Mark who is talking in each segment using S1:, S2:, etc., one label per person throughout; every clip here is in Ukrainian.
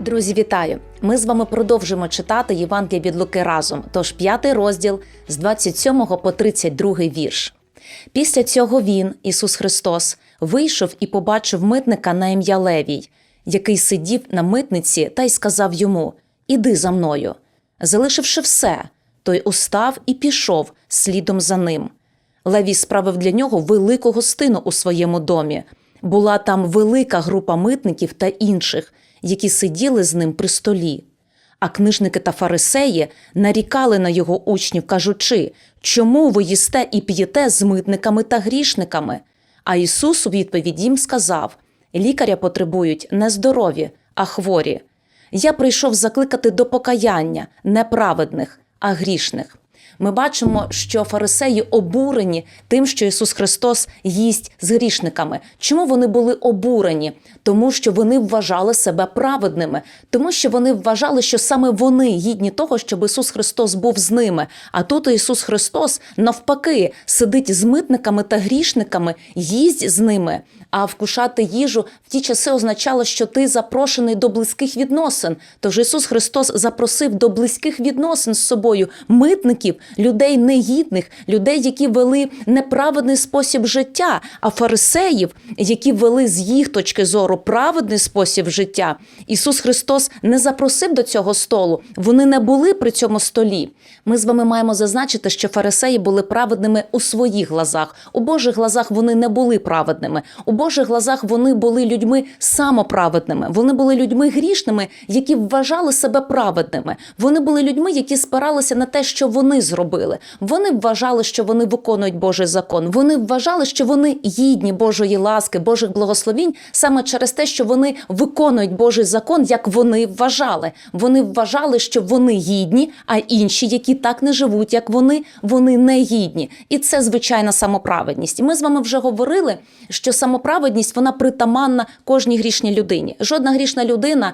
S1: Друзі, вітаю! Ми з вами продовжимо читати Євангелія від Луки разом. Тож п'ятий розділ з 27 по 32 вірш. Після цього він, Ісус Христос, вийшов і побачив митника на ім'я Левій, який сидів на митниці та й сказав йому: Іди за мною. Залишивши все, той устав і пішов слідом за ним. Левій справив для нього велику гостину у своєму домі. Була там велика група митників та інших, які сиділи з ним при столі. А книжники та фарисеї нарікали на його учнів, кажучи, чому ви їсте і п'єте з митниками та грішниками? А Ісус у відповідь їм сказав: лікаря потребують не здорові, а хворі. Я прийшов закликати до покаяння не праведних, а грішних. Ми бачимо, що фарисеї обурені тим, що Ісус Христос їсть з грішниками. Чому вони були обурені? Тому що вони вважали себе праведними, тому що вони вважали, що саме вони гідні того, щоб Ісус Христос був з ними. А тут Ісус Христос навпаки сидить з митниками та грішниками, їсть з ними. А вкушати їжу в ті часи означало, що ти запрошений до близьких відносин. Тож Ісус Христос запросив до близьких відносин з собою митників, людей негідних, людей, які вели неправедний спосіб життя, а фарисеїв, які вели з їх точки зору праведний спосіб життя. Ісус Христос не запросив до цього столу. Вони не були при цьому столі. Ми з вами маємо зазначити, що фарисеї були праведними у своїх глазах. У Божих глазах вони не були праведними. У Божих глазах вони були людьми самоправедними. Вони були людьми грішними, які вважали себе праведними. Вони були людьми, які спиралися на те, що вони зробили. Вони вважали, що вони виконують Божий закон. Вони вважали, що вони гідні Божої ласки, Божих благословінь саме через те, що вони виконують Божий закон, як вони вважали. Вони вважали, що вони гідні, а інші, які так не живуть, як вони, вони не гідні. І це звичайна самоправедність. І Ми з вами вже говорили, що самоправедність вона притаманна кожній грішній людині. Жодна грішна людина,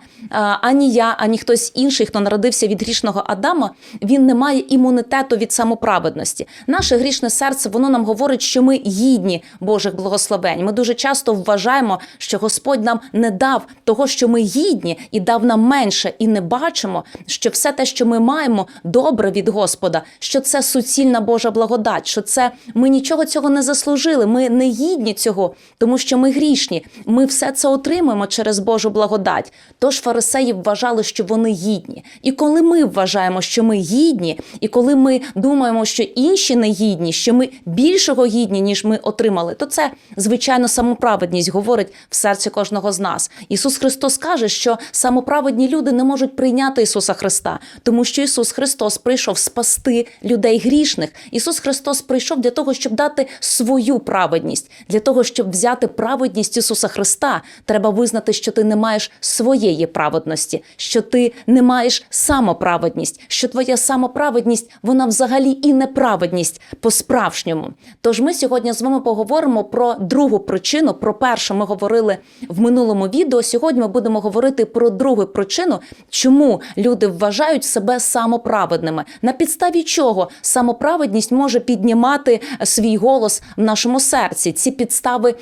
S1: ані я, ані хтось інший, хто народився від грішного Адама, він не має імунітету від самоправедності. Наше грішне серце воно нам говорить, що ми гідні Божих благословень. Ми дуже часто вважаємо, що Господь нам не дав того, що ми гідні, і дав нам менше, і не бачимо, що все те, що ми маємо, добре від Господа, що це суцільна Божа благодать, що це ми нічого цього не заслужили. Ми не гідні цього, тому що ми грішні. Ми все це отримуємо через Божу благодать. Тож фарисеї вважали, що вони гідні. І коли ми вважаємо, що ми гідні, і коли ми думаємо, що інші не гідні, що ми більшого гідні, ніж ми отримали, то це звичайно самоправедність говорить в серці кожного з нас. Ісус Христос каже, що самоправедні люди не можуть прийняти Ісуса Христа, тому що Ісус Христос прийшов спасти людей грішних. Ісус Христос прийшов для того, щоб дати свою праведність, для того, щоб взяти праведність Ісуса Христа. Треба визнати, що ти не маєш своєї праведності, що ти не маєш самоправедність, що твоя самоправедність вона взагалі і неправедність по-справжньому. Тож ми сьогодні з вами поговоримо про другу причину. Про першу ми говорили в минулому відео. Сьогодні ми будемо говорити про другу причину, чому люди вважають себе самоправедними. На підставі чого самоправедність може піднімати свій голос в нашому серці. Ці підстави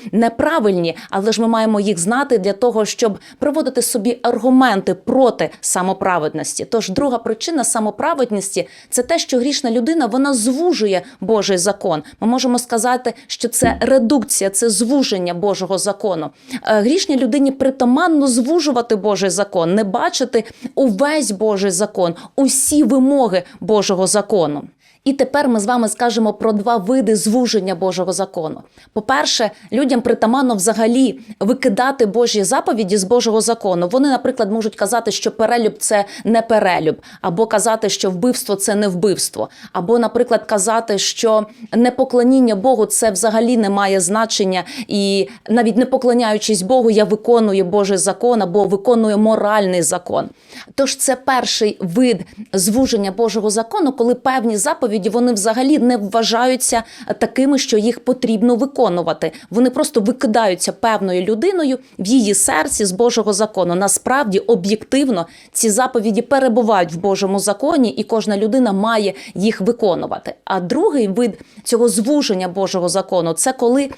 S1: неправильні, але ж ми маємо їх знати для того, щоб приводити собі аргументи проти самоправедності. Тож друга причина самоправедності це те, що грішна людина вона звужує Божий закон. Ми можемо сказати, що це редукція, це звуження Божого закону. Е, Грішній людині притаманно звужувати Божий закон, не бачити увесь Божий закон, усі вимоги Божого закону. І тепер ми з вами скажемо про два види звуження Божого закону. По-перше, людям притаманно взагалі викидати Божі заповіді з Божого закону. Вони, наприклад, можуть казати, що перелюб це не перелюб, або казати, що вбивство це не вбивство, або, наприклад, казати, що непоклоніння Богу це взагалі не має значення, і навіть не поклоняючись Богу, я виконую Божий закон або виконую моральний закон. Тож це перший вид звуження Божого закону, коли певні заповіді заповіді вони взагалі не вважаються такими, що їх потрібно виконувати. Вони просто викидаються певною людиною в її серці з Божого закону. Насправді, об'єктивно, ці заповіді перебувають в Божому законі, і кожна людина має їх виконувати. А другий вид цього звуження Божого закону це коли е,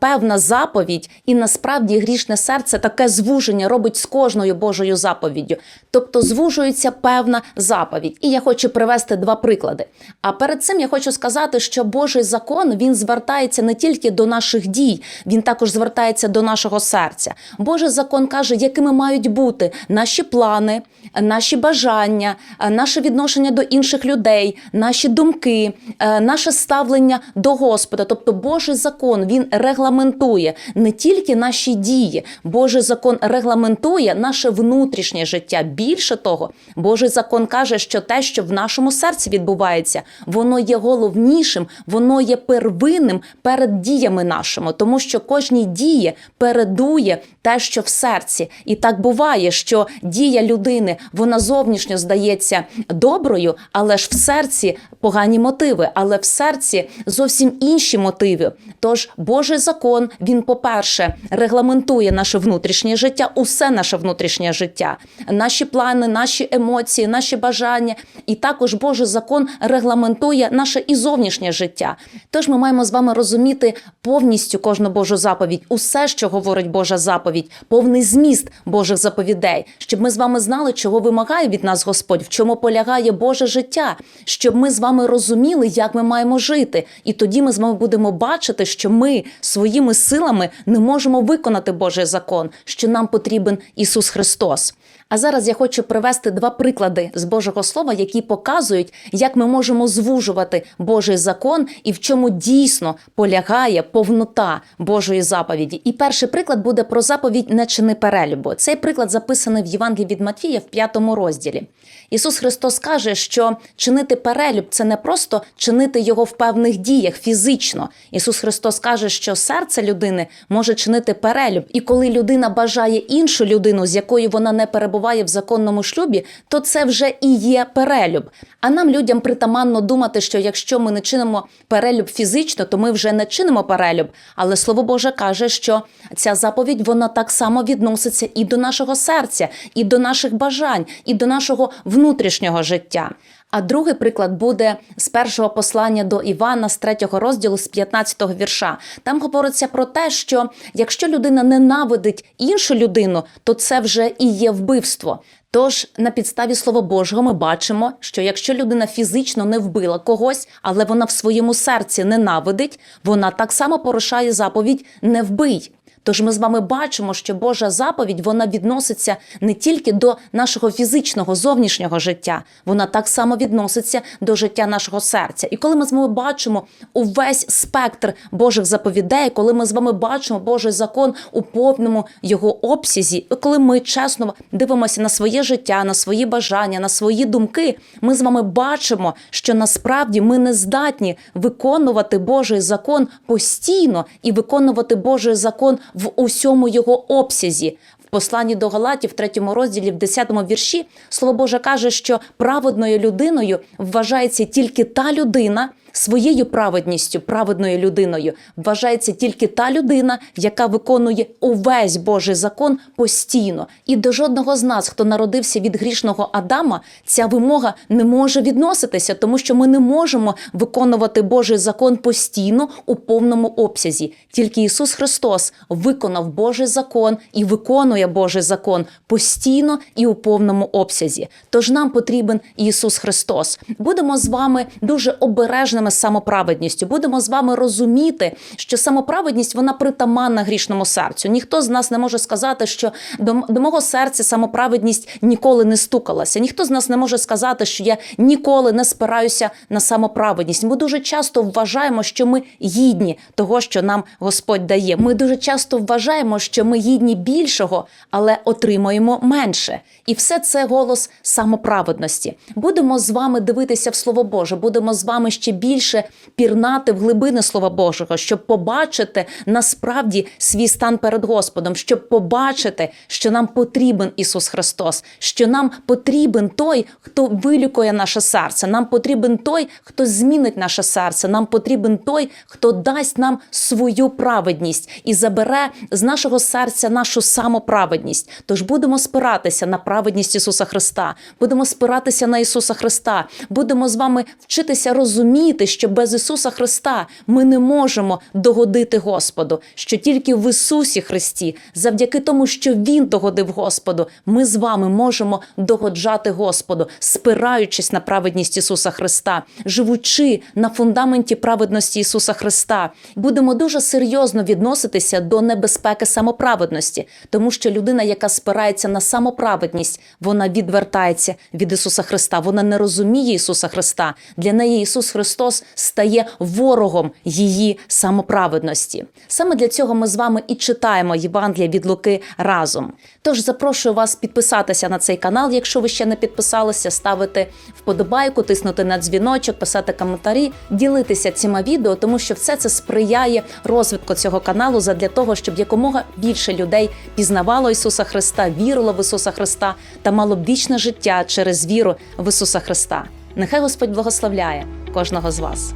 S1: певна заповідь, і насправді грішне серце таке звуження робить з кожною Божою заповіддю. Тобто звужується певна заповідь. І я хочу привести два приклади. А перед цим я хочу сказати, що Божий закон він звертається не тільки до наших дій, він також звертається до нашого серця. Божий закон каже, якими мають бути наші плани, наші бажання, наше відношення до інших людей, наші думки, е, наше ставлення до Господа. Тобто Божий закон він регламентує не тільки наші дії, Божий закон регламентує наше внутрішнє життя. Більше того, Божий закон каже, що те, що в нашому серці відбувається, воно є головнішим, воно є первинним перед діями нашими, тому що кожній дії передує те, що в серці. І так буває, що дія людини вона зовнішньо здається доброю, але ж в серці погані мотиви, але в серці зовсім інші мотиви. Тож Божий закон, він, по-перше, регламентує наше внутрішнє життя, усе наше внутрішнє життя, наші плани, наші емоції, наші бажання. І також Божий закон регламентує наше і зовнішнє життя. Тож ми маємо з вами розуміти повністю кожну Божу заповідь, усе, що говорить Божа заповідь, повний зміст Божих заповідей, щоб ми з вами знали, чого вимагає від нас Господь, в чому полягає Боже життя, щоб ми з вами розуміли, як ми маємо жити. І тоді ми з вами будемо бачити, що ми своїми силами не можемо виконати Божий закон, що нам потрібен Ісус Христос. А зараз я хочу привести два приклади з Божого Слова, які показують, як ми можемо звужувати Божий закон і в чому дійсно полягає повнота Божої заповіді. І перший приклад буде про заповідь не чини перелюбу. Цей приклад записаний в Євангелії від Матвія в п'ятому розділі. Ісус Христос каже, що чинити перелюб це не просто чинити його в певних діях фізично. Ісус Христос каже, що серце людини може чинити перелюб, і коли людина бажає іншу людину, з якою вона не перебуває в законному шлюбі, то це вже і є перелюб. А нам, людям, притаманно думати, що якщо ми не чинимо перелюб фізично, то ми вже не чинимо перелюб. Але Слово Боже каже, що ця заповідь вона так само відноситься і до нашого серця, і до наших бажань, і до нашого внутрішнього життя. А другий приклад буде з першого послання до Івана, з третього розділу, з 15-го вірша. Там говориться про те, що якщо людина ненавидить іншу людину, то це вже і є вбивство. Тож на підставі Слова Божого ми бачимо, що якщо людина фізично не вбила когось, але вона в своєму серці ненавидить, вона так само порушає заповідь не вбий. Тож ми з вами бачимо, що Божа заповідь вона відноситься не тільки до нашого фізичного зовнішнього життя, вона так само відноситься до життя нашого серця. І коли ми з вами бачимо увесь спектр Божих заповідей, коли ми з вами бачимо Божий закон у повному його обсязі, коли ми чесно дивимося на своє життя, на свої бажання, на свої думки, ми з вами бачимо, що насправді ми не здатні виконувати Божий закон постійно і виконувати Божий закон в усьому його обсязі. В посланні до Галатів, в третьому розділі, в 10-му вірші, слово Боже каже, що праведною людиною вважається тільки та людина. Своєю праведністю, праведною людиною, вважається тільки та людина, яка виконує увесь Божий закон постійно. І до жодного з нас, хто народився від грішного Адама, ця вимога не може відноситися, тому що ми не можемо виконувати Божий закон постійно у повному обсязі. Тільки Ісус Христос виконав Божий закон і виконує Божий закон постійно і у повному обсязі. Тож нам потрібен Ісус Христос. Будемо з вами дуже обережними з самоправедністю. Будемо з вами розуміти, що самоправедність вона притаманна грішному серцю. Ніхто з нас не може сказати, що до, до мого серця самоправедність ніколи не стукалася. Ніхто з нас не може сказати, що я ніколи не спираюся на самоправедність. Ми дуже часто вважаємо, що ми гідні того, що нам Господь дає. Ми дуже часто вважаємо, що ми гідні більшого, але отримуємо менше. І все це голос самоправедності. Будемо з вами дивитися в Слово Боже, будемо з вами ще більше більше пірнати в глибини Слова Божого, щоб побачити насправді свій стан перед Господом, щоб побачити, що нам потрібен Ісус Христос, що нам потрібен той, хто вилікує наше серце. Нам потрібен той, хто змінить наше серце. Нам потрібен той, хто дасть нам свою праведність і забере з нашого серця нашу самоправедність. Тож будемо спиратися на праведність Ісуса Христа, будемо спиратися на Ісуса Христа, будемо з вами вчитися розуміти, що без Ісуса Христа ми не можемо догодити Господу, що тільки в Ісусі Христі, завдяки тому, що Він догодив Господу, ми з вами можемо догоджати Господу, спираючись на праведність Ісуса Христа, живучи на фундаменті праведності Ісуса Христа, будемо дуже серйозно відноситися до небезпеки самоправедності, тому що людина, яка спирається на самоправедність, вона відвертається від Ісуса Христа. Вона не розуміє Ісуса Христа. Для неї Ісус Христос стає ворогом її самоправедності. Саме для цього ми з вами і читаємо Євангелія від Луки разом. Тож запрошую вас підписатися на цей канал, якщо ви ще не підписалися, ставити вподобайку, тиснути на дзвіночок, писати коментарі, ділитися цими відео, тому що все це сприяє розвитку цього каналу задля того, щоб якомога більше людей пізнавало Ісуса Христа, вірило в Ісуса Христа та мало вічне життя через віру в Ісуса Христа. Нехай Господь благословляє кожного з вас.